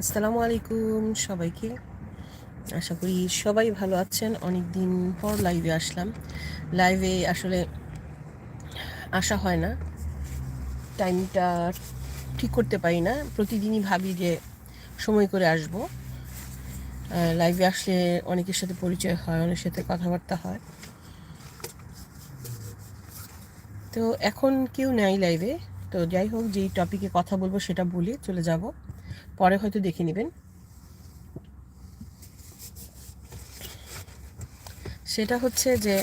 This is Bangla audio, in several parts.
আসসালামু আলাইকুম সবাইকে। আশা করি সবাই ভালো আছেন। অনেক দিন পর লাইভে আসলাম। লাইভে আসলে আসা হয় না। টাইমটা ঠিক করতে পারি না। প্রতিদিনই ভাবি যে সময় করে আসব। লাইভে আসলে অনেকের সাথে পরিচয় হয়, অনেকের সাথে কথাবার্তা হয়। তো এখন কেউ নেই লাইভে তো যাই হোক, যেই টপিকে কথা বলব সেটা বলে চলে যাব। পরে হয়তো দেখে নেবেন। সেটা হচ্ছে যে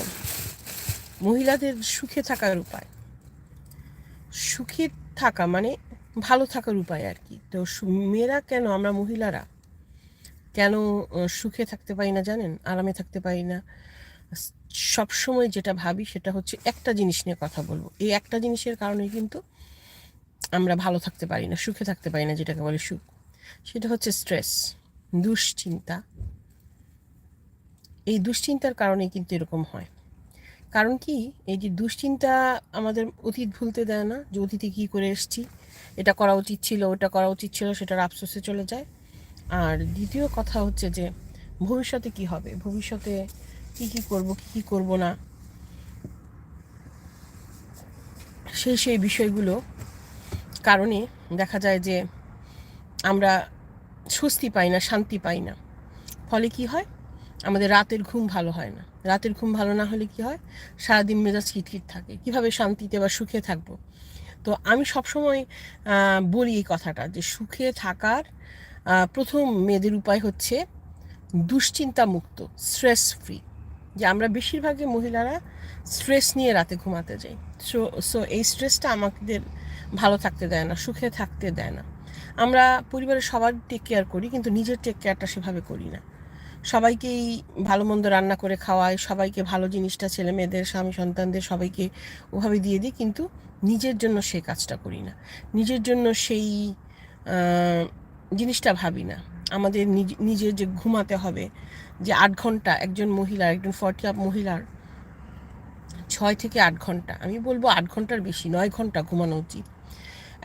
মহিলাদের সুখে থাকার উপায়। সুখে থাকা মানে ভালো থাকার উপায় আর কি। তো মেয়েরা কেন, আমরা মহিলারা কেন সুখে থাকতে পারি না জানেন? আরামে থাকতে পারি না। সবসময় যেটা ভাবি সেটা হচ্ছে একটা জিনিস নিয়ে কথা বলব। এই একটা জিনিসের কারণে কিন্তু আমরা ভালো থাকতে পারি না, সুখে থাকতে পারি না যেটাকে বলে সুখ। সেটা হচ্ছে স্ট্রেস দুশ্চিন্তা। এই দুশ্চিন্তার কারণে কিন্তু এরকম হয়। কারণ কি? এই যে দুশ্চিন্তা আমাদের অতীত ভুলতে দেয় না যে অতীতে কী করে এসছি, এটা করা উচিত ছিল, ওটা করা উচিত ছিল, সেটার আফসোসে চলে যায়। আর দ্বিতীয় কথা হচ্ছে যে ভবিষ্যতে কি হবে? ভবিষ্যতে কি কি করব, কি কি করব না? সেই সেই বিষয়গুলো কারণে দেখা যায় যে আমরা স্বস্তি পাই না, শান্তি পাই না। ফলে কি হয়? আমাদের রাতের ঘুম ভালো হয় না। রাতের ঘুম ভালো না হলে কি হয়? সারাদিন মেজাজ কিটকিট থাকে। কীভাবে শান্তিতে বা সুখে থাকব? তো আমি সবসময় বলি এই কথাটা যে সুখে থাকার প্রথম মেয়েদের উপায় হচ্ছে দুশ্চিন্তা মুক্ত স্ট্রেস ফ্রি যে আমরা বেশিরভাগই মহিলারা স্ট্রেস নিয়ে রাতে ঘুমাতে যাই। সো সো এই স্ট্রেসটা আমাদের ভালো থাকতে দেয় না, সুখে থাকতে দেয় না। আমরা পরিবারের সবার টেক কেয়ার করি, কিন্তু নিজের টেক কেয়ারটা সেভাবে করি না। সবাইকেই ভালো মন্দ রান্না করে খাওয়াই, সবাইকে ভালো জিনিসটা ছেলে মেয়েদের, স্বামী সন্তানদের সবাইকে ওভাবে দিয়ে দিই, কিন্তু নিজের জন্য সেই কাজটা করি না। নিজের জন্য সেই জিনিসটা ভাবি না। আমাদের নিজের যে ঘুমাতে হবে, যে আট ঘণ্টা, একজন মহিলার একজন ফর্টি আপ মহিলার ছয় থেকে আট ঘণ্টা, আমি বলব আট ঘণ্টার বেশি, নয় ঘণ্টা ঘুমানো উচিত।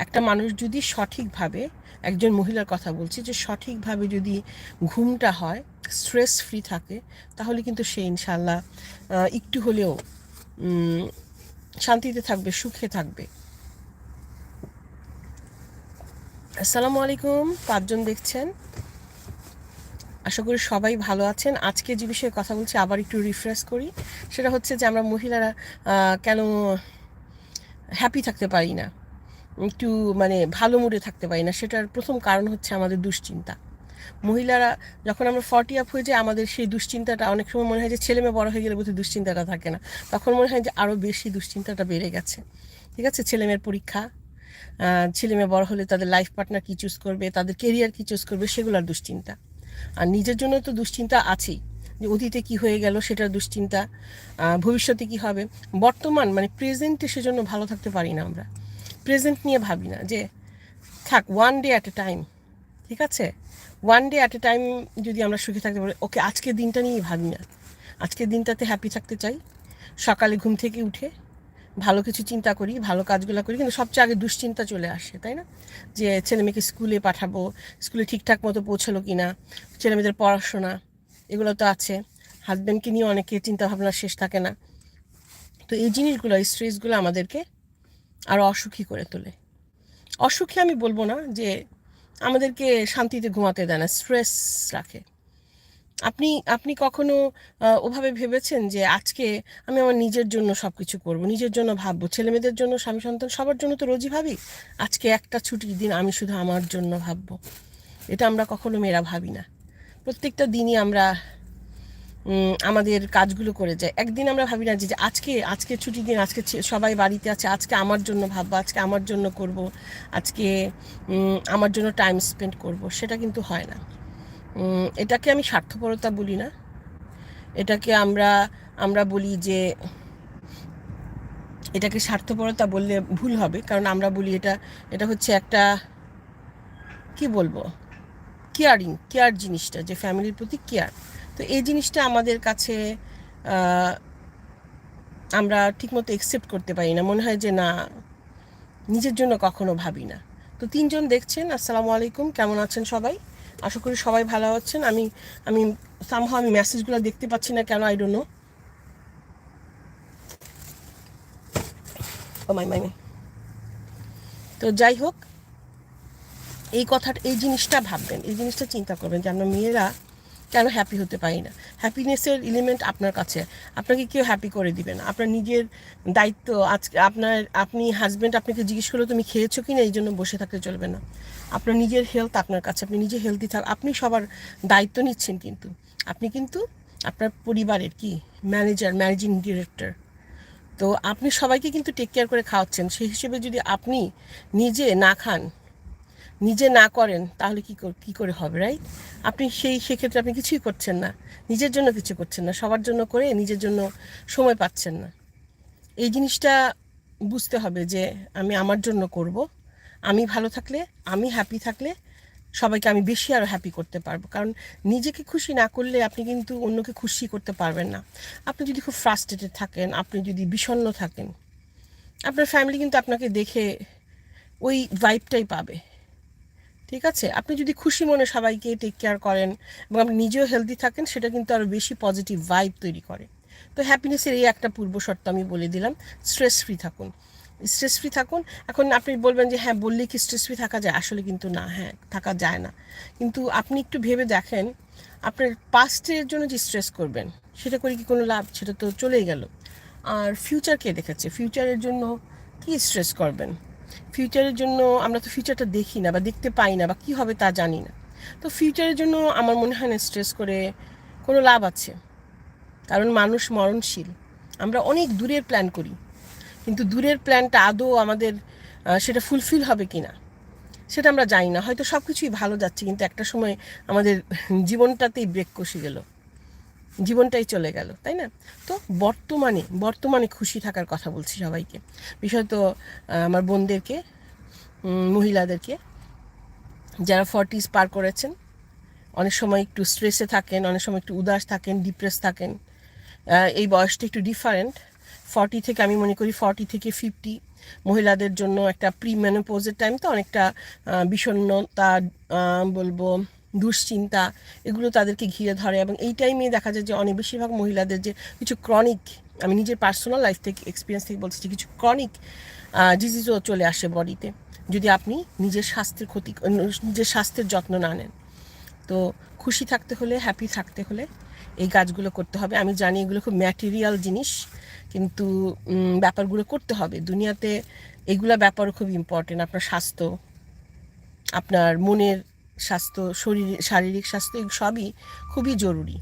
একটা মানুষ যদি সঠিকভাবে একজন মহিলার কথা বলছি যে সঠিকভাবে যদি ঘুমটা হয় স্ট্রেস ফ্রি থাকে, তাহলে কিন্তু সে ইনশাল্লাহ একটু হলেও শান্তিতে থাকবে, সুখে থাকবে। আসসালামু আলাইকুম, পাঁচজন দেখছেন? আশা করি সবাই ভালো আছেন। আজকে যে বিষয়ে কথা বলছি, আবার একটু রিফ্রেশ করি। সেটা হচ্ছে যে আমরা মহিলারা কেন হ্যাপি থাকতে পারি না? একটু মানে ভালো মুডে থাকতে পারি না, সেটার প্রথম কারণ হচ্ছে আমাদের দুশ্চিন্তা। মহিলারা যখন আমরা ফর্টি আপ হয়ে যাই, আমাদের সেই দুশ্চিন্তাটা অনেক সময় মনে হয় যে ছেলে মেয়ে বড় হয়ে গেলে বোধহয় দুশ্চিন্তাটা থাকে না। তখন মনে হয় যে আরও বেশি দুশ্চিন্তাটা বেড়ে গেছে। ঠিক আছে? ছেলে মেয়ের পরীক্ষা ছেলে মেয়ে বড় হলে তাদের লাইফ পার্টনার কী চুজ করবে, তাদের কেরিয়ার কী চুজ করবে সেগুলোর দুশ্চিন্তা। আর নিজের জন্য তো দুশ্চিন্তা আছেই, যে অতীতে কি হয়ে গেল সেটার দুশ্চিন্তা ভবিষ্যতে কি হবে? বর্তমান মানে প্রেজেন্টে সেজন্য ভালো থাকতে পারি না আমরা। প্রেজেন্ট নিয়ে ভাবি না, যে থাক one day at a time ঠিক আছে? One day at a time যদি আমরা সুখে থাকতে পারি, ওকে আজকের দিনটা নিয়েই ভাবি না। আজকের দিনটাতে হ্যাপি থাকতে চাই। সকালে ঘুম থেকে উঠে ভালো কিছু চিন্তা করি, ভালো কাজগুলো করি, কিন্তু সবচেয়ে আগে দুশ্চিন্তা চলে আসে, তাই না? যে ছেলে মেয়েকে স্কুলে পাঠাবো, স্কুলে ঠিকঠাক মতো পৌঁছালো কি না ছেলে মেয়েদের পড়াশোনা, এগুলো তো আছে। হাজব্যান্ডকে নিয়ে অনেকে চিন্তা ভাবনা শেষ থাকে না। তো এই জিনিসগুলো, এই স্ট্রেসগুলো আমাদেরকে আরও অসুখী করে তোলে। অসুখী আমি বলব না যে আমাদেরকে শান্তিতে ঘুমাতে দেয় না স্ট্রেস রাখে। আপনি আপনি কখনো ওভাবে ভেবেছেন যে আজকে আমি আমার নিজের জন্য সব কিছু করব, নিজের জন্য ভাববো, ছেলেমেয়েদের জন্য স্বামী সন্তান সবার জন্য তো রোজই ভাবি, আজকে একটা ছুটির দিন আমি শুধু আমার জন্য ভাববো। এটা আমরা কখনো মেয়েরা ভাবি না। প্রত্যেকটা দিনই আমরা আমাদের কাজগুলো করে যায়। একদিন আমরা ভাবি না যে আজকে আজকে ছুটির দিন, আজকে সবাই বাড়িতে আছে, আজকে আমার জন্য ভাববো, আজকে আমার জন্য করব, আজকে আমার জন্য টাইম স্পেন্ড করব। সেটা কিন্তু হয় না। এটাকে আমি স্বার্থপরতা বলি না। এটাকে আমরা আমরা বলি যে, এটাকে স্বার্থপরতা বললে ভুল হবে। কারণ আমরা বলি এটা এটা হচ্ছে একটা, কি বলব? কেয়ারিং কেয়ার জিনিসটা, যে ফ্যামিলির প্রতি কেয়ার তো এই জিনিসটা আমাদের কাছে আমরা ঠিকমতো একসেপ্ট করতে পারি না। মনে হয় যে না, নিজের জন্য কখনো ভাবি না। তো তিনজন দেখছেন, আসসালামু আলাইকুম, কেমন আছেন সবাই? আশা করি সবাই ভালো আছেন। আমি আমি সামহাও আমি মেসেজগুলো দেখতে পাচ্ছি না কেন আই ডোন্ট নো মাই। তো যাই হোক, এই কথাটা, এই জিনিসটা ভাববেন। এই জিনিসটা চিন্তা করবেন যে আমরা মেয়েরা কেন হ্যাপি হতে পারি না? হ্যাপিনেসের এলিমেন্ট আপনার কাছে। আপনাকে কেউ হ্যাপি করে দিবে না। আপনার নিজের দায়িত্ব আজকে আপনার, আপনি হাজব্যান্ড আপনাকে জিজ্ঞেস করল, তুমি খেয়েছো কি না? এই জন্য বসে থাকতে চলবে না। আপনার নিজের হেলথ আপনার কাছে, আপনি নিজে হেলদি থাক, আপনি সবার দায়িত্ব নিচ্ছেন কিন্তু। আপনি কিন্তু আপনার পরিবারের কি? ম্যানেজার ম্যানেজিং ডিরেক্টর তো আপনি সবাইকে কিন্তু টেক কেয়ার করে খাওয়াচ্ছেন। সেই হিসেবে যদি আপনি নিজে না খান নিজে না করেন, তাহলে কি কি করে হবে রাইট আপনি সেই, সেক্ষেত্রে আপনি কিছুই করছেন না। নিজের জন্য কিছু করছেন না, সবার জন্য করে নিজের জন্য সময় পাচ্ছেন না। এই জিনিসটা বুঝতে হবে যে আমি আমার জন্য করব। আমি ভালো থাকলে, আমি হ্যাপি থাকলে সবাইকে আমি বেশি আরও হ্যাপি করতে পারব। কারণ নিজেকে খুশি না করলে আপনি কিন্তু অন্যকে খুশি করতে পারবেন না। আপনি যদি খুব ফ্রাস্ট্রেটেড থাকেন, আপনি যদি বিষণ্ণ থাকেন, আপনার ফ্যামিলি কিন্তু আপনাকে দেখে ওই ভাইবটাই পাবে। ঠিক আছে? আপনি যদি খুশি মনে সবাইকে টেক কেয়ার করেন এবং আপনি নিজেও হেলদি থাকেন, সেটা কিন্তু আরও বেশি পজিটিভ ভাইব তৈরি করে। তো হ্যাপিনেসের এই একটা পূর্ব শর্ত আমি বলে দিলাম স্ট্রেস ফ্রি থাকুন। স্ট্রেস ফ্রি থাকুন। এখন আপনি বলবেন যে হ্যাঁ বললে কি স্ট্রেস ফ্রি থাকা যায়? আসলে কিন্তু না হ্যাঁ থাকা যায় না। কিন্তু আপনি একটু ভেবে দেখেন, আপনার পাস্টের জন্য যে স্ট্রেস করবেন, সেটা করে কি কোনো লাভ? সেটা তো চলেই গেল। আর ফিউচার কে দেখেছে? ফিউচারের জন্য কি স্ট্রেস করবেন? ফিউচারের জন্য আমরা তো ফিউচারটা দেখি না বা দেখতে পাই না বা কী হবে তা জানি না। তো ফিউচারের জন্য আমার মনে হয় না স্ট্রেস করে কোনো লাভ আছে। কারণ মানুষ মরণশীল। আমরা অনেক দূরের প্ল্যান করি। কিন্তু দূরের প্ল্যানটা আদৌ আমাদের সেটা ফুলফিল হবে কি না সেটা আমরা জানি না। হয়তো সব কিছুই ভালো যাচ্ছে, কিন্তু একটা সময় আমাদের জীবনটাতেই ব্রেক কষে গেল। জীবনটাই চলে গেল, তাই না? তো বর্তমানে বর্তমানে খুশি থাকার কথা বলছি সবাইকে। বিশেষত আমার বোনদেরকে মহিলাদেরকে। যারা ফর্টিস পার করেছেন, অনেক সময় একটু স্ট্রেসে থাকেন, অনেক সময় একটু উদাস থাকেন ডিপ্রেস থাকেন। এই বয়সটা একটু ডিফারেন্ট ফর্টি থেকে, আমি মনে করি ফর্টি থেকে ফিফটি মহিলাদের জন্য একটা প্রি মেনোপোজের টাইম তো অনেকটা বিষণ্ণতা বলব দুশ্চিন্তা, এগুলো তাদেরকে ঘিরে ধরে এবং এই টাইমে দেখা যায় যে অনেক বেশিরভাগ মহিলাদের যে কিছু ক্রনিক আমি নিজের পার্সোনাল লাইফ থেকে এক্সপিরিয়েন্স থেকে বলছি কিছু ক্রনিক ডিজিজও চলে আসে বডিতে যদি আপনি নিজের স্বাস্থ্যের ক্ষতি, নিজের স্বাস্থ্যের যত্ন না নেন, তো খুশি থাকতে হলে হ্যাপি থাকতে হলে এই কাজগুলো করতে হবে। আমি জানি এগুলো খুব ম্যাটেরিয়াল জিনিস, কিন্তু ব্যাপারগুলো করতে হবে। দুনিয়াতে এগুলা ব্যাপারও খুব ইম্পর্টেন্ট আপনার স্বাস্থ্য, আপনার মনের স্বাস্থ্য, শরীর, শারীরিক স্বাস্থ্য সবই খুবই জরুরি।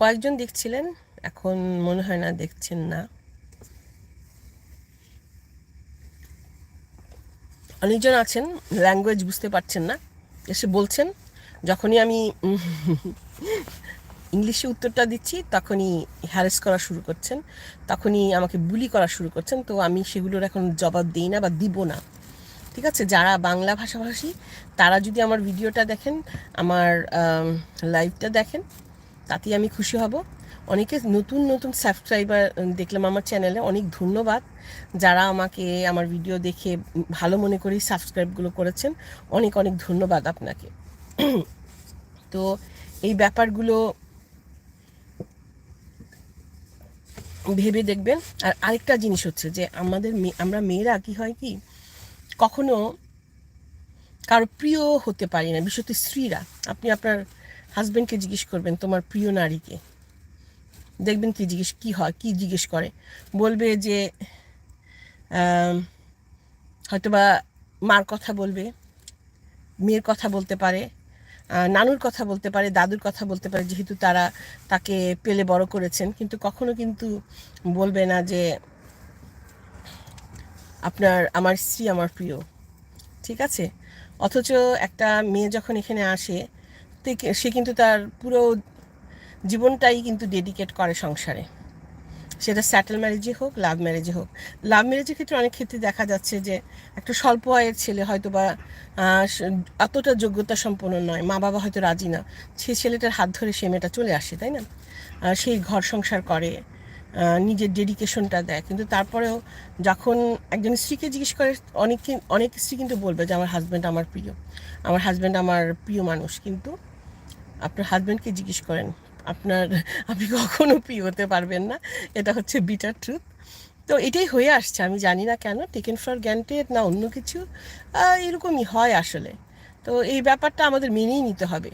কয়েকজন দেখছিলেন, এখন মনে হয় না দেখছেন না। অনেকজন আছেন ল্যাঙ্গুয়েজ বুঝতে পারছেন না। এসে বলছেন, যখনই আমি ইংলিশে উত্তরটা দিচ্ছি, তখনই হ্যারেস করা শুরু করছেন, তখনই আমাকে বুলি করা শুরু করছেন। তো আমি সেগুলোর এখন জবাব দিই না বা দিব না। ঠিক আছে? যারা বাংলা ভাষাভাষী, তারা যদি আমার ভিডিওটা দেখেন, আমার লাইভটা দেখেন, তাতেই আমি খুশি হব। অনেকে নতুন নতুন সাবস্ক্রাইবার দেখলাম আমার চ্যানেলে অনেক ধন্যবাদ যারা আমাকে আমার ভিডিও দেখে ভালো মনে করেই সাবস্ক্রাইবগুলো করেছেন। অনেক অনেক ধন্যবাদ আপনাকে। তো এই ব্যাপারগুলো ভেবে দেখবেন। আর আরেকটা জিনিস হচ্ছে যে আমাদের আমরা মেয়েরা কি হয় কি, কখনো কারও প্রিয় হতে পারি না। বিশেষত স্ত্রীরা। আপনি আপনার হাজব্যান্ডকে জিজ্ঞেস করবেন, তোমার প্রিয় নারীকে দেখবেন কি জিজ্ঞেস, কি হয়, কি জিজ্ঞেস করে। বলবে যে হয়তোবা মার কথা বলবে, মেয়ের কথা বলতে পারে নানুর কথা বলতে পারে, দাদুর কথা বলতে পারে, যেহেতু তারা তাকে পেলে বড় করেছেন, কিন্তু কখনো কিন্তু বলবে না যে, আপনার, আমার স্ত্রী আমার প্রিয়। ঠিক আছে? অথচ একটা মেয়ে যখন এখানে আসে সে কিন্তু তার পুরো জীবনটাই কিন্তু ডেডিকেট করে সংসারে। সেটা স্যাটেল ম্যারেজে হোক লাভ ম্যারেজে হোক। লাভ ম্যারেজের ক্ষেত্রে অনেক ক্ষেত্রে দেখা যাচ্ছে যে, একটা স্বল্প আয়ের ছেলে হয়তো বা অতটা যোগ্যতা সম্পন্ন নয়, মা বাবা হয়তো রাজি না, সে ছেলেটার হাত ধরে সে মেয়েটা চলে আসে, তাই না? সেই ঘর সংসার করে নিজের ডেডিকেশনটা দেয়। কিন্তু তারপরেও যখন একজন স্ত্রীকে জিজ্ঞেস করে, অনেক অনেক স্ত্রী কিন্তু বলবে যে, আমার হাজব্যান্ড আমার প্রিয়। আমার হাজব্যান্ড আমার প্রিয় মানুষ। কিন্তু আপনার হাজব্যান্ডকে জিজ্ঞেস করেন আপনার, আপনি কখনো প্রিয় হতে পারবেন না। এটা হচ্ছে বিটার ট্রুথ তো এটাই হয়ে আসছে, আমি জানি না কেন। টেকেন ফর গ্যান্টেড না অন্য কিছু? এরকমই হয় আসলে। তো এই ব্যাপারটা আমাদের মেনেই নিতে হবে।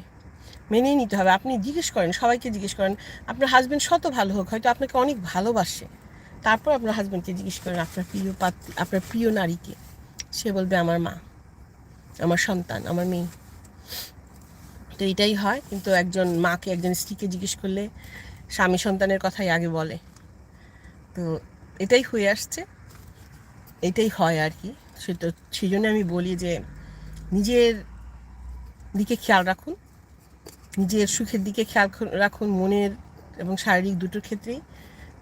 মেনেই নিতে হবে। আপনি জিজ্ঞেস করেন, সবাইকে জিজ্ঞেস করেন, আপনার হাজব্যান্ড শত ভালো হোক, হয়তো আপনাকে অনেক ভালোবাসে। তারপর আপনার হাজব্যান্ডকে জিজ্ঞেস করেন, আপনার প্রিয় পাত্রী আপনার প্রিয় নারীকে সে বলবে, আমার মা, আমার সন্তান, আমার মেয়ে। তো এটাই হয়। কিন্তু একজন মাকে, একজন স্ত্রীকে জিজ্ঞেস করলে স্বামী সন্তানের কথাই আগে বলে। তো এটাই হয়ে আসছে। এটাই হয় আর কি। সেটা সেই জন্য আমি বলি যে নিজের দিকে খেয়াল রাখুন। নিজের সুখের দিকে খেয়াল রাখুন মনের এবং শারীরিক দুটোর ক্ষেত্রেই।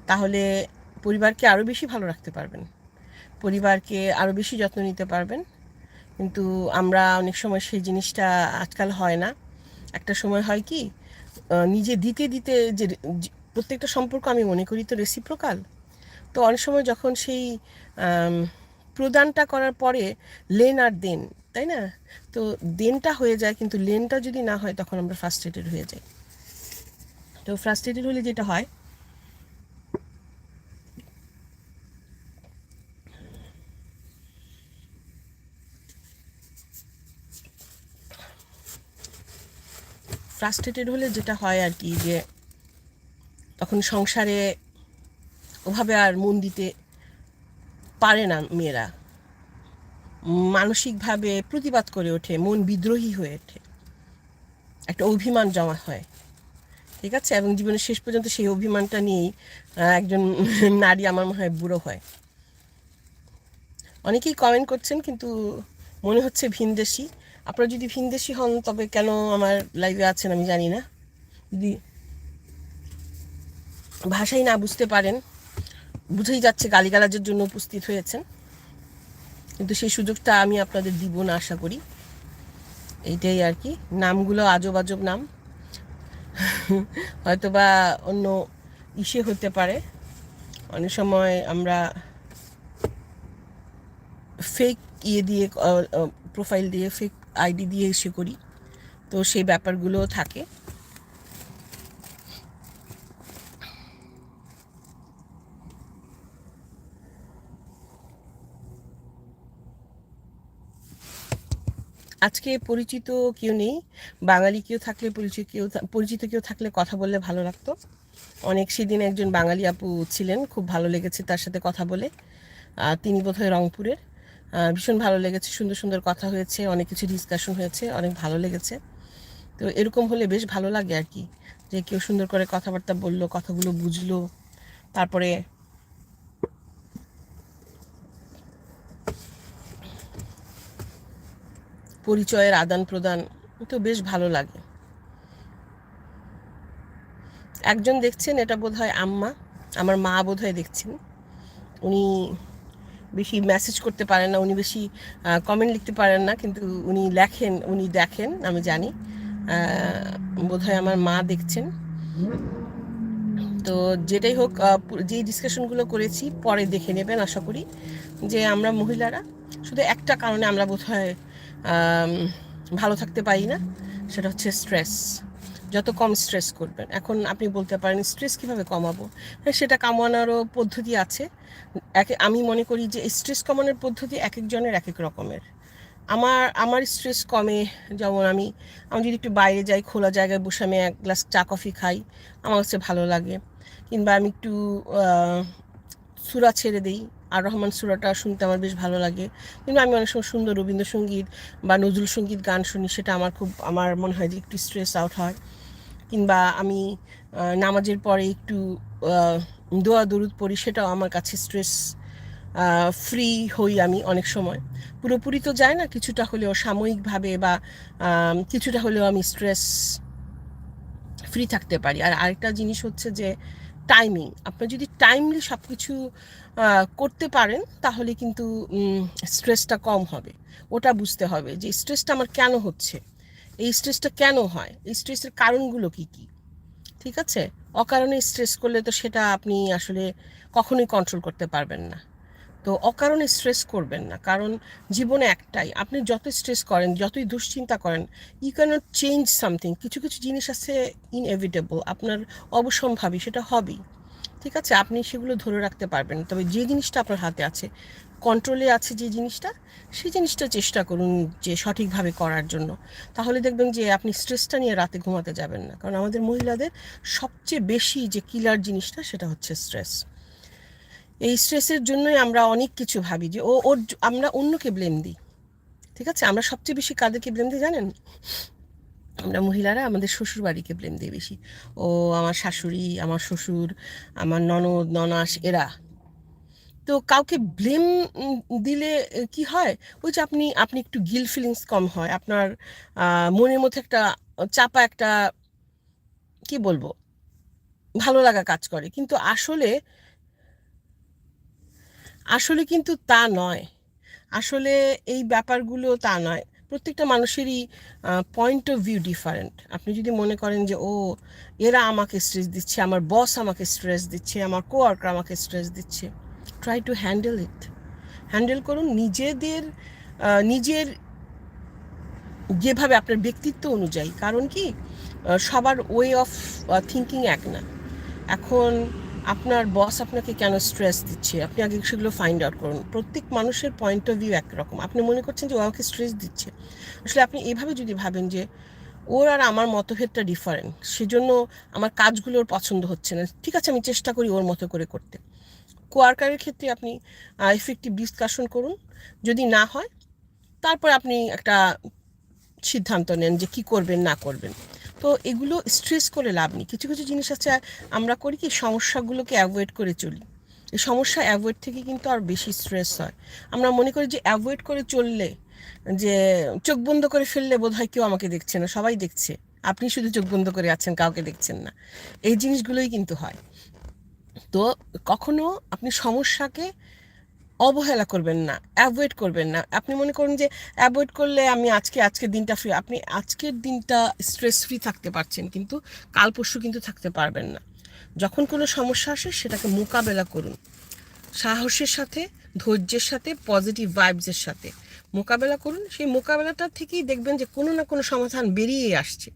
তাহলে পরিবারকে আরও বেশি ভালো রাখতে পারবেন। পরিবারকে আরও বেশি যত্ন নিতে পারবেন। কিন্তু আমরা অনেক সময় সেই জিনিসটা আজকাল হয় না। একটা সময় হয় কি নিজে দিতে দিতে যে প্রত্যেকটা সম্পর্ক আমি মনে করি তো রেসিপ্রোকাল তো অনেক সময় যখন সেই প্রদানটা করার পরে লেন আর দেন, তাই না? তো দেনটা হয়ে যায় কিন্তু লেনটা যদি না হয় তখন আমরা ফ্রাস্ট্রেটেড হয়ে যাই। তো ফ্রাস্ট্রেটেড হলে যেটা হয় ফ্রাস্ট্রেটেড হলে যেটা হয় আর কি যে তখন সংসারে ওভাবে আর মন দিতে পারে না মেয়েরা। মানসিকভাবে প্রতিবাদ করে ওঠে, মন বিদ্রোহী হয়ে ওঠে। একটা অভিমান জমা হয়, ঠিক আছে? এবং জীবনের শেষ পর্যন্ত সেই অভিমানটা নিয়েই একজন নারী আমার মনে হয় বুড়ো হয়। অনেকেই কমেন্ট করছেন, কিন্তু মনে হচ্ছে ভিনদেশি। আপনারা যদি ভিনদেশি হন, তবে কেন আমার লাইভে আছেন আমি জানি না। যদি ভাষাই না বুঝতে পারেন, বুঝেই যাচ্ছে গালিগালাজের জন্য উপস্থিত হয়েছেন। কিন্তু সেই সুযোগটা আমি আপনাদের দিব না, আশা করি। এইটাই আর কি। নামগুলো আজব আজব নাম। হয়তো বা অন্য ইসে হতে পারে। অনেক সময় আমরা ফেক ইয়ে দিয়ে প্রোফাইল দিয়ে ফেক আইডি দিয়ে এসে করি। তো সেই ব্যাপারগুলোও থাকে। আজকে পরিচিত কেউ নেই, বাঙালি কেউ থাকলে পরিচিত কেউ পরিচিত কেউ থাকলে কথা বললে ভালো লাগতো। অনেক সেদিন একজন বাঙালি আপু ছিলেন, খুব ভালো লেগেছে তার সাথে কথা বলে। তিনি বোধহয় রংপুরের। ভীষণ ভালো লেগেছে, সুন্দর সুন্দর কথা হয়েছে, অনেক কিছু ডিসকাশন হয়েছে, অনেক ভালো লেগেছে। তো এরকম হলে বেশ ভালো লাগে আর কি, যে কেউ সুন্দর করে কথাবার্তা বলল, কথাগুলো বুঝলো, তারপরে পরিচয়ের আদান প্রদান, তো বেশ ভালো লাগে। একজন দেখছেন, এটা বোধহয় আম্মা, আমার মা বোধহয় দেখছেন। উনি বেশি মেসেজ করতে পারেন না, উনি বেশি কমেন্ট লিখতে পারেন না, কিন্তু উনি লেখেন, উনি দেখেন, আমি জানি। বোধহয় আমার মা দেখছেন। তো যেটাই হোক যে ডিসকাশনগুলো করেছি, পরে দেখে নেবেন, আশা করি। যে আমরা মহিলারা, শুধু একটা কারণে আমরা বোধহয় ভালো থাকতে পারি না, সেটা হচ্ছে স্ট্রেস যত কম স্ট্রেস করবেন। এখন আপনি বলতে পারেন স্ট্রেস কীভাবে কমাবো? হ্যাঁ সেটা কামানোরও পদ্ধতি আছে। এক, আমি মনে করি যে স্ট্রেস কমানোর পদ্ধতি এক একজনের এক এক রকমের। আমার আমার স্ট্রেস কমে, যেমন আমি আমি যদি একটু বাইরে যাই, খোলা জায়গায় বসে আমি এক গ্লাস চা কফি খাই, আমার কাছে ভালো লাগে। কিংবা আমি একটু সুরা ছেড়ে দিই। আর রহমান সুরাটা শুনতে আমার বেশ ভালো লাগে। কিন্তু আমি অনেক সময় সুন্দর রবীন্দ্রসঙ্গীত বা নজরুল সংগীত গান শুনি, সেটা আমার খুব, আমার মনে হয় যে একটু স্ট্রেস আউট হয়। কিংবা আমি নামাজের পরে একটু দোয়া দরুদ পড়ি, সেটাও আমার কাছে স্ট্রেস ফ্রি হই আমি অনেক সময়। পুরোপুরি তো যায় না, কিছুটা হলেও সাময়িকভাবে বা কিছুটা হলেও আমি স্ট্রেস ফ্রি থাকতে পারি। আর আরেকটা জিনিস হচ্ছে যে টাইমিং আপনার যদি টাইমলি সব কিছু করতে পারেন, তাহলে কিন্তু স্ট্রেসটা কম হবে। ওটা বুঝতে হবে যে স্ট্রেসটা আমার কেন হচ্ছে? এই স্ট্রেসটা কেন হয়? এই স্ট্রেসের কারণগুলো কি কি? ঠিক আছে? অকারণে স্ট্রেস করলে তো সেটা আপনি আসলে কখনোই কন্ট্রোল করতে পারবেন না। তো অকারণে স্ট্রেস করবেন না। কারণ জীবনে একটাই, আপনি যত স্ট্রেস করেন, যতই দুশ্চিন্তা করেন ইউ ক্যানট চেঞ্জ সামথিং কিছু কিছু জিনিস আছে ইনএভিটেবল আপনার অবসম্ভাবী, সেটা হবেই। ঠিক আছে? আপনি সেগুলো ধরে রাখতে পারবেন তবে যে জিনিসটা আপনার হাতে আছে কন্ট্রোলে আছে যে জিনিসটা, সেই জিনিসটা চেষ্টা করুন যে সঠিকভাবে করার জন্য। তাহলে দেখবেন যে আপনি স্ট্রেসটা নিয়ে রাতে ঘুমাতে যাবেন না। কারণ আমাদের মহিলাদের সবচেয়ে বেশি যে কিলার জিনিসটা সেটা হচ্ছে স্ট্রেস এই স্ট্রেসের জন্যই আমরা অনেক কিছু ভাবি যে, ও, ওর, আমরা অন্যকে ব্লেম দিই। ঠিক আছে? আমরা সবচেয়ে বেশি কাদেরকে ব্লেম দিই জানেন? আমরা মহিলারা আমাদের শ্বশুর বাড়িকে ব্লেম দিই বেশি। ও, আমার শাশুড়ি, আমার শ্বশুর, আমার ননদ, ননাস, এরা। তো কাউকে ব্লেম দিলে কি হয়? যে আপনি আপনি একটু গিল ফিলিংস কম হয়। আপনার মনের মধ্যে একটা চাপা একটা, কি বলব? ভালো লাগা কাজ করে। কিন্তু আসলে আসলে কিন্তু তা নয়। আসলে এই ব্যাপারগুলো তা নয়। প্রত্যেকটা মানুষেরই পয়েন্ট অফ ভিউ ডিফারেন্ট আপনি যদি মনে করেন যে, ও, এরা আমাকে স্ট্রেস দিচ্ছে, আমার বস আমাকে স্ট্রেস দিচ্ছে, আমার কোয়ার্কার আমাকে স্ট্রেস দিচ্ছে। Try to handle it handle করুন নিজেদের নিজের যেভাবে আপনার ব্যক্তিত্ব অনুযায়ী। কারণ কি? সবার ওয়ে অফ থিঙ্কিং এক না। এখন আপনার বস আপনাকে কেন স্ট্রেস দিচ্ছে? আপনি আগে সেগুলো ফাইন্ড আউট করুন। প্রত্যেক মানুষের পয়েন্ট অফ ভিউ একরকম। আপনি মনে করছেন যে, ও আমাকে স্ট্রেস দিচ্ছে। আসলে আপনি এভাবে যদি ভাবেন যে, ওর আর আমার মতভেদটা ডিফারেন্ট সেজন্য আমার কাজগুলো ওর পছন্দ হচ্ছে না। ঠিক আছে, আমি চেষ্টা করি ওর মতো করে করতে। কোয়ার্কারের ক্ষেত্রে আপনি এফেক্টিভ ডিসকাশন করুন। যদি না হয়, তারপর আপনি একটা সিদ্ধান্ত নেন যে কি করবেন, না করবেন। তো এগুলো স্ট্রেস করে লাভ নেই। কিছু কিছু জিনিস আছে, আমরা করি কি, সমস্যাগুলোকে অ্যাভয়েড করে চলি। এই সমস্যা অ্যাভয়েড থেকে কিন্তু আর বেশি স্ট্রেস হয়। আমরা মনে করি যে অ্যাভয়েড করে চললে, যে চোখ বন্ধ করে ফেললে বোধ হয় কেউ আমাকে দেখছে না, সবাই দেখছে। আপনি শুধু চোখ বন্ধ করে আছেন, কাউকে দেখছেন না। এই জিনিসগুলোই কিন্তু হয়। তো কখনো আপনি সমস্যাকে অবহেলা করবেন না অ্যাভয়েড করবেন না। আপনি মনে করুন যে অ্যাভয়েড করলে আমি আজকে, আজকের দিনটা ফ্রি আপনি আজকের দিনটা স্ট্রেস ফ্রি থাকতে পারছেন কিন্তু কাল পরশু কিন্তু থাকতে পারবেন না। যখন কোনো সমস্যা আসে সেটাকে মোকাবেলা করুন। সাহসের সাথে, ধৈর্যের সাথে পজিটিভ ভাইবসের সাথে মোকাবেলা করুন। সেই মোকাবেলাটা থেকেই দেখবেন যে কোনো না কোনো সমাধান বেরিয়ে আসছে।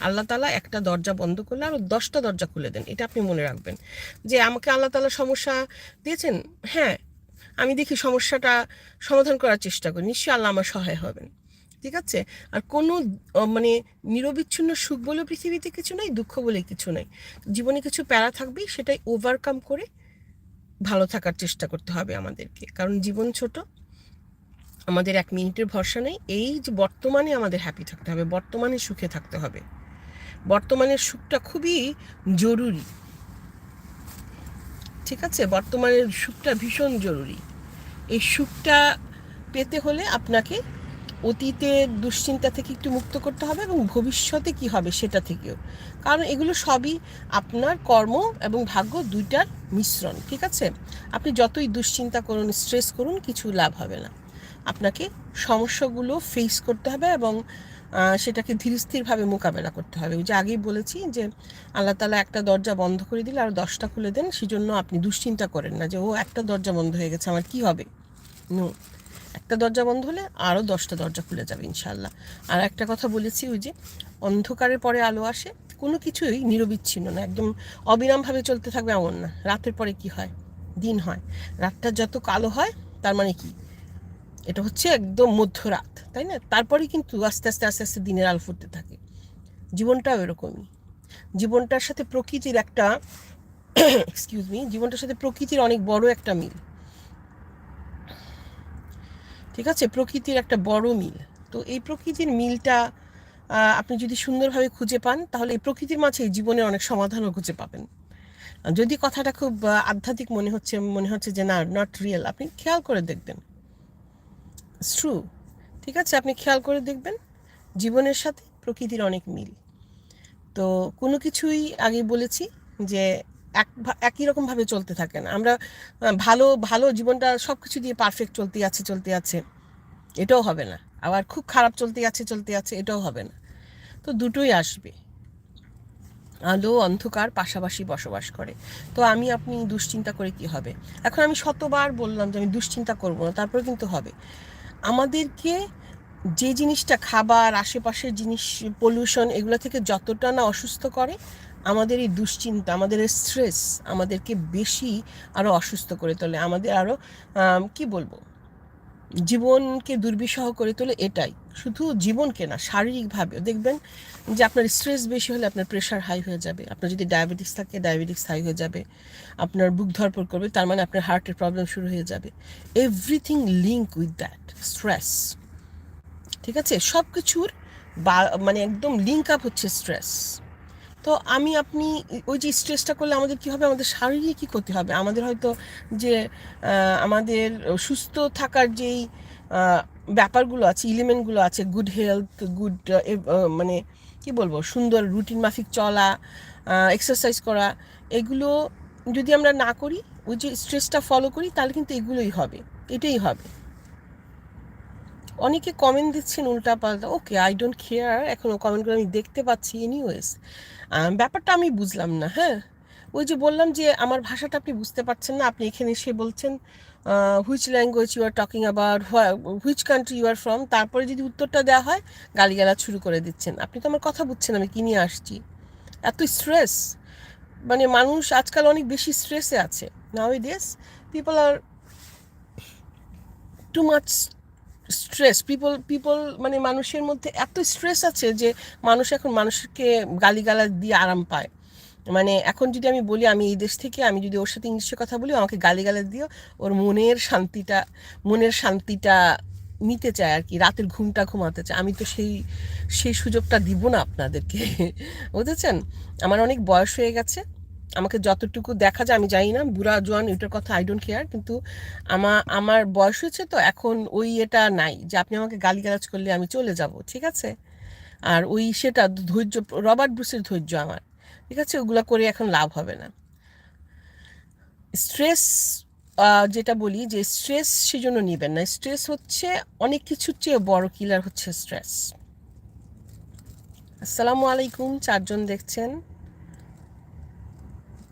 আল্লাহ তালা একটা দরজা বন্ধ করলে আরও দশটা দরজা খুলে দেন। এটা আপনি মনে রাখবেন। যে আমাকে আল্লাহ তালা সমস্যা দিয়েছেন? হ্যাঁ আমি দেখি সমস্যাটা সমাধান করার চেষ্টা করি। নিশ্চয়ই আল্লাহ আমার সহায় হবেন। ঠিক আছে? আর কোনো মানে নিরবিচ্ছিন্ন সুখ বলে পৃথিবীতে কিছু নাই, দুঃখ বলে কিছু নাই। জীবনে কিছু প্যারা থাকবেই সেটাই ওভারকাম করে ভালো থাকার চেষ্টা করতে হবে আমাদেরকে। কারণ জীবন ছোট, আমাদের এক মিনিটের ভরসা নেই। এই যে বর্তমানে আমাদের হ্যাপি থাকতে হবে, বর্তমানে সুখে থাকতে হবে। বর্তমানের সুখটা খুবই জরুরি। ঠিক আছে? বর্তমানের সুখটা ভীষণ জরুরি। এই সুখটা পেতে হলে আপনাকে অতীতের দুশ্চিন্তা থেকে একটু মুক্ত করতে হবে এবং ভবিষ্যতে কি হবে সেটা থেকেও। কারণ এগুলো সবই আপনার কর্ম এবং ভাগ্য দুইটার মিশ্রণ, ঠিক আছে? আপনি যতই দুশ্চিন্তা করুন স্ট্রেস করুন, কিছু লাভ হবে না। আপনাকে সমস্যাগুলো ফেস করতে হবে এবং সেটাকে ধীরস্থিরভাবে মোকাবেলা করতে হবে। ওই যে আগেই বলেছি যে আল্লাহ তালা একটা দরজা বন্ধ করে দিলে আর দশটা খুলে দেন, সেজন্য আপনি দুশ্চিন্তা করেন না যে, ও, একটা দরজা বন্ধ হয়ে গেছে, আমার কি হবে? একটা দরজা বন্ধ হলে আরও দশটা দরজা খুলে যাবে ইনশাল্লাহ আর একটা কথা বলেছি ওই যে অন্ধকারের পরে আলো আসে, কোনো কিছুই নিরবিচ্ছিন্ন না, একদম অবিরামভাবে চলতে থাকবে এমন না। রাতের পরে কি হয়? দিন হয়। রাতটা যত কালো হয়, তার মানে কি? এটা হচ্ছে একদম মধ্যরাত, তাই না? তারপরে কিন্তু আস্তে আস্তে আস্তে আস্তে দিনের আলো ফুটতে থাকে। জীবনটাও এরকমই। জীবনটার সাথে প্রকৃতির একটা এক্সকিউজ মি জীবনটার সাথে প্রকৃতির অনেক বড় একটা মিল। ঠিক আছে? প্রকৃতির একটা বড় মিল। তো এই প্রকৃতির মিলটা আপনি যদি সুন্দরভাবে খুঁজে পান, তাহলে এই প্রকৃতির মাঝে জীবনের অনেক সমাধানও খুঁজে পাবেন। যদি কথাটা খুব, আধ্যাত্মিক মনে হচ্ছে মনে হচ্ছে যে না নট রিয়েল আপনি খেয়াল করে দেখবেন। ট্রু ঠিক আছে, আপনি খেয়াল করে দেখবেন, জীবনের সাথে প্রকৃতির অনেক মিল। তো কোনো কিছুই আগে বলেছি যে এক একই রকমভাবে চলতে থাকে না। আমরা ভালো ভালো জীবনটা সব কিছু দিয়ে পারফেক্ট চলতে আছে চলতে আছে। এটাও হবে না। আবার খুব খারাপ চলতে আছে চলতে আছে, এটাও হবে না। তো দুটোই আসবে। আলো, অন্ধকার পাশাপাশি বসবাস করে। তো আমি, আপনি দুশ্চিন্তা করে কি হবে? এখন আমি শতবার বললাম যে আমি দুশ্চিন্তা করব না তারপরে কিন্তু হবে। আমাদেরকে যে জিনিসটা খাবার, আশেপাশের জিনিস পলিউশন এগুলো থেকে যতটা না অসুস্থ করে, আমাদের এই দুশ্চিন্তা, আমাদের এই স্ট্রেস আমাদেরকে বেশি আরও অসুস্থ করে তোলে, আমাদের আরও কি বলব? জীবনকে দুর্বিষহ করে তোলে এটাই। শুধু জীবনকে না শারীরিকভাবে দেখবেন যে আপনার স্ট্রেস বেশি হলে আপনার প্রেশার হাই হয়ে যাবে। আপনার যদি ডায়াবেটিস থাকে ডায়াবেটিস হাই হয়ে যাবে। আপনার বুক ধরপড় করবে, তার মানে আপনার হার্টের প্রবলেম শুরু হয়ে যাবে। Everything link with that stress ঠিক আছে? সব কিছুর মানে একদম লিঙ্ক আপ হচ্ছে স্ট্রেস তো আমি, আপনি ওই যে স্ট্রেসটা করলে আমাদের কী হবে? আমাদের শারীরিক কী ক্ষতি হবে? আমাদের হয়তো যে আমাদের সুস্থ থাকার যেই ব্যাপারগুলো আছে এলিমেন্টগুলো আছে গুড হেলথ গুড মানে কি বলব, সুন্দর রুটিন মাফিক চলা এক্সারসাইজ করা, এগুলো যদি আমরা না করি, ওই যে স্ট্রেসটা ফলো করি, তাহলে কিন্তু এগুলোই হবে, এটাই হবে। অনেকে কমেন্ট দিচ্ছেন উল্টা পাল্টা ওকে আই ডোন্ট কেয়ার এখনও কমেন্টগুলো আমি দেখতে পাচ্ছি এনিওয়েজ ব্যাপারটা আমি বুঝলাম না হ্যাঁ? ওই যে বললাম যে, আমার ভাষাটা আপনি বুঝতে পারছেন না, আপনি এখানে এসে বলছেন which language you are talking about which country you are from তারপরে যদি উত্তরটা দেওয়া হয়, গালিগালাজ শুরু করে দিচ্ছেন। আপনি তো আমার কথা বুঝছেন, আমি কি নিয়ে আসছি? এত স্ট্রেস মানে মানুষ আজকাল অনেক বেশি স্ট্রেসে আছে। Now these people are too much stress people people মানে মানুষের মধ্যে এত স্ট্রেস আছে যে মানুষ এখন মানুষকে গালিগালা দিয়ে আরাম পায়। মানে এখন যদি আমি বলি, আমি এই দেশ থেকে, আমি যদি ওর সাথে ইংলিশে কথা বলি আমাকে গালিগালাজ দিও ওর মনের শান্তিটা মনের শান্তিটা নিতে চায় আর কি, রাতের ঘুমটা ঘুমাতে চায়। আমি তো সেই সেই সুযোগটা দিব না আপনাদেরকে। বুঝেছেন? আমার অনেক বয়স হয়ে গেছে। আমাকে যতটুকু দেখা যায়, আমি জানি না, বুড়া, জোয়ান, এটার কথা আই ডোন্ট কেয়ার কিন্তু আমার আমার বয়স হয়েছে তো, এখন ওই এটা নাই যে আপনি আমাকে গালিগালাজ করলে আমি চলে যাব, ঠিক আছে? আর ওই সেটা ধৈর্য, রবার্ট ব্রুসের ধৈর্য আমার। ঠিক আছে? ওগুলো করে এখন লাভ হবে না। স্ট্রেস যেটা বলি যে স্ট্রেস সেজন্য নেবেন না। স্ট্রেস হচ্ছে অনেক কিছুর চেয়ে বড় কিলার হচ্ছে স্ট্রেস আসসালামু আলাইকুম, চারজন দেখছেন।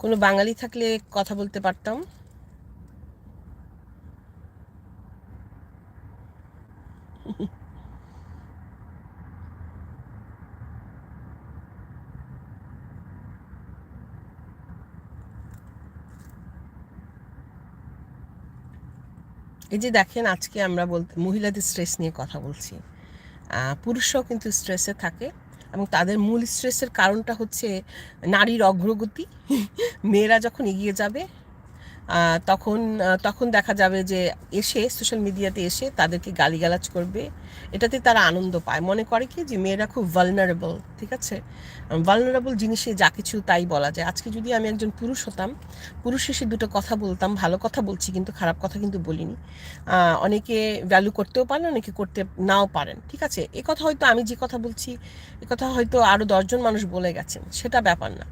কোনো বাঙালি থাকলে কথা বলতে পারতাম। এই যে দেখেন আজকে আমরা বলতে মহিলাদের স্ট্রেস নিয়ে কথা বলছি। পুরুষও কিন্তু স্ট্রেসে থাকে এবং তাদের মূল স্ট্রেসের কারণটা হচ্ছে নারীর অগ্রগতি। মেয়েরা যখন এগিয়ে যাবে তখন তখন দেখা যাবে যে এসে সোশ্যাল মিডিয়াতে এসে তাদেরকে গালিগালাজ করবে। এটাতে তারা আনন্দ পায়। মনে করে কি যে মেয়েরা খুব ভালনারেবল ঠিক আছে? ভালনারেবল জিনিসে যা কিছু তাই বলা যায়। আজকে যদি আমি একজন পুরুষ হতাম, পুরুষ এসে দুটো কথা বলতাম, ভালো কথা বলছি কিন্তু খারাপ কথা কিন্তু বলিনি। অনেকে ভ্যালু করতেও পারেন, অনেকে করতে নাও পারেন, ঠিক আছে? এ কথা হয়তো আমি যে কথা বলছি, এ কথা হয়তো আরও দশজন মানুষ বলে গেছেন, সেটা ব্যাপার না।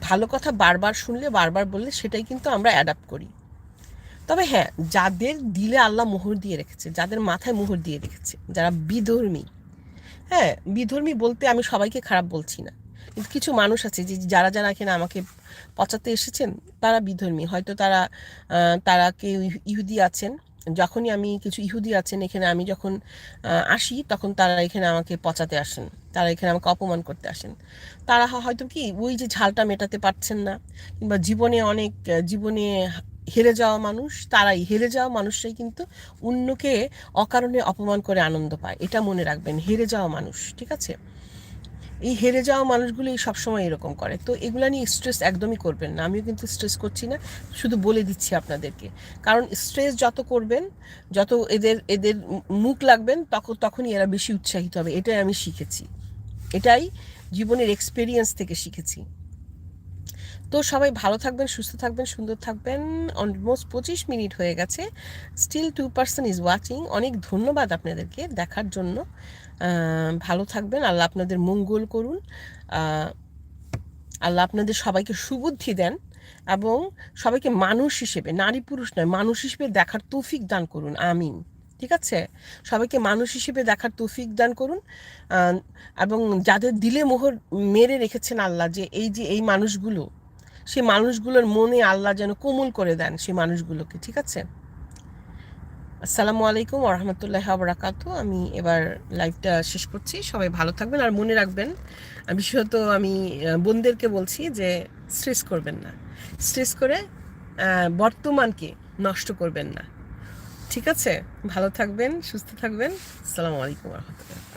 ভালো কথা বারবার শুনলে, বারবার বললে সেটাই কিন্তু আমরা অ্যাডাপ্ট করি। তবে হ্যাঁ যাদের দিলে আল্লাহ মোহর দিয়ে রেখেছে, যাদের মাথায় মোহর দিয়ে রেখেছে, যারা বিধর্মী হ্যাঁ বিধর্মী বলতে আমি সবাইকে খারাপ বলছি না। কিন্তু কিছু মানুষ আছে যে যারা যারা এখানে আমাকে পচাতে এসেছেন, তারা বিধর্মী। হয়তো তারা তারা কেউ ইহুদি আছেন, যখনই আমি কিছু ইহুদি আছেন, এখানে আমি যখন আসি, তখন তারা এখানে আমাকে পচাতে আসেন। তারা এখানে আমাকে অপমান করতে আসেন। তারা হয়তো কি ওই যে ঝালটা মেটাতে পারছেন না কিংবা জীবনে অনেক জীবনে হেরে যাওয়া মানুষ, তারাই হেরে যাওয়া মানুষরাই কিন্তু অন্যকে অকারণে অপমান করে আনন্দ পায়। এটা মনে রাখবেন, হেরে যাওয়া মানুষ, ঠিক আছে? এই হেরে যাওয়া মানুষগুলো এই সবসময় এরকম করে। তো এগুলো নিয়ে স্ট্রেস একদমই করবেন না। আমিও কিন্তু স্ট্রেস করছি না। শুধু বলে দিচ্ছি আপনাদেরকে। কারণ স্ট্রেস যত করবেন, যত এদের এদের মুখ লাগবেন তখন তখনই এরা বেশি উৎসাহিত হবে। এটাই আমি শিখেছি। এটাই জীবনের এক্সপেরিয়েন্স থেকে শিখেছি। তো সবাই ভালো থাকবেন, সুস্থ থাকবেন, সুন্দর থাকবেন। অলমোস্ট পঁচিশ মিনিট হয়ে গেছে। Still two person is watching অনেক ধন্যবাদ আপনাদেরকে দেখার জন্য। ভালো থাকবেন। আল্লাহ আপনাদের মঙ্গল করুন। আল্লাহ আপনাদের সবাইকে সুবুদ্ধি দেন এবং সবাইকে মানুষ হিসেবে, নারী পুরুষ নয়, মানুষ হিসেবে দেখার তৌফিক দান করুন। আমিন। ঠিক আছে? সবাইকে মানুষ হিসেবে দেখার তৌফিক দান করুন। এবং যাদের দিলে মোহর মেরে রেখেছেন আল্লাহ যে এই যে এই মানুষগুলো, সেই মানুষগুলোর মনে আল্লাহ যেন কোমল করে দেন সেই মানুষগুলোকে। ঠিক আছে? আসসালামু আলাইকুম রহমতুল্লাহ আবরাকাত আমি এবার লাইভটা শেষ করছি। সবাই ভালো থাকবেন আর মনে রাখবেন বিশেষত আমি বোনদেরকে বলছি যে স্ট্রেস করবেন না। স্ট্রেস করে বর্তমানকে নষ্ট করবেন না। ঠিক আছে? ভালো থাকবেন, সুস্থ থাকবেন। আসসালামু আলাইকুম রহমতুল্লাহ